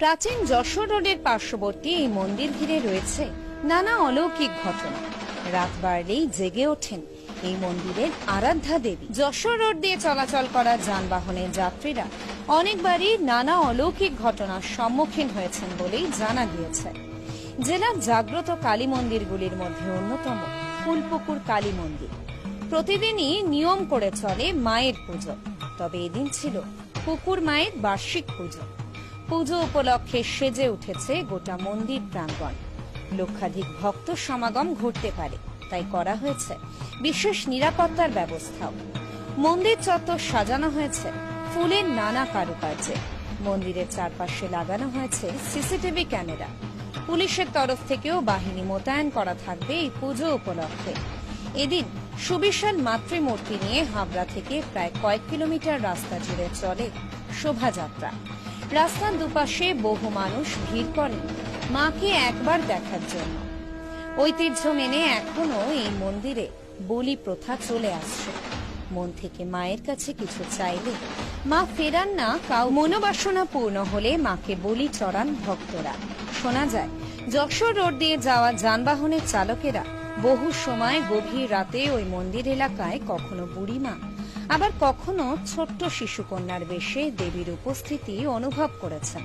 প্রাচীন যশোর রোডের পার্শ্ববর্তী এই মন্দির ঘিরে রয়েছে নানা অলৌকিক ঘটনা। রাত বাড়লেই জেগে ওঠেন এই মন্দিরের আরাধ্যা দেবী। যশোর রোড দিয়ে চলাচল করা যানবাহনের যাত্রীরা অনেকবারই নানা অলৌকিক ঘটনার সম্মুখীন হয়েছেন বলেই জানা গিয়েছে। জেলার জাগ্রত কালী মন্দিরগুলির মধ্যে অন্যতম ফুলপুকুর কালী মন্দির। প্রতিদিনই নিয়ম করে চলে মায়ের পুজো, তবে এদিন ছিল পুকুর মায়ের বার্ষিক পুজো। পুজো উপলক্ষে সেজে উঠেছে গোটা মন্দির প্রাঙ্গণ। লক্ষাধিক ভক্ত সমাগম ঘটতে পারে, তাই করা হয়েছে বিশেষ নিরাপত্তার ব্যবস্থাও। মন্দির চত্বর সাজানো হয়েছে, ফুলের নানা কারুকার্যে। মন্দিরের চারপাশে লাগানো হয়েছে সিসিটিভি ক্যামেরা। পুলিশের তরফ থেকেও বাহিনী মোতায়েন করা থাকবে এই পুজো উপলক্ষে। এদিন সুবিশাল মাতৃমূর্তি নিয়ে হাবড়া থেকে প্রায় কয়েক কিলোমিটার রাস্তা জুড়ে চলে শোভাযাত্রা। রাস্তার দুপাশে বহু মানুষ ভিড় করেন। মাকে একবার দেখার জন্য। ঐতিহ্য মেনে এখনও এই মন্দিরে বলি প্রথা চলে আসছে। মন থেকে মায়ের কাছে কিছু চাইলে মা ফেরান না কাউ মনোবাসনা পূর্ণ হলে মাকে বলি চড়ান ভক্তরা। শোনা যায়, যশোর রোড দিয়ে যাওয়া যানবাহনের চালকেরা বহু সময় গভীর রাতে ওই মন্দির এলাকায় কখনো বুড়িমা আবার কখনো ছোট্ট শিশুকন্যার বেশে দেবীর উপস্থিতি অনুভব করেছেন।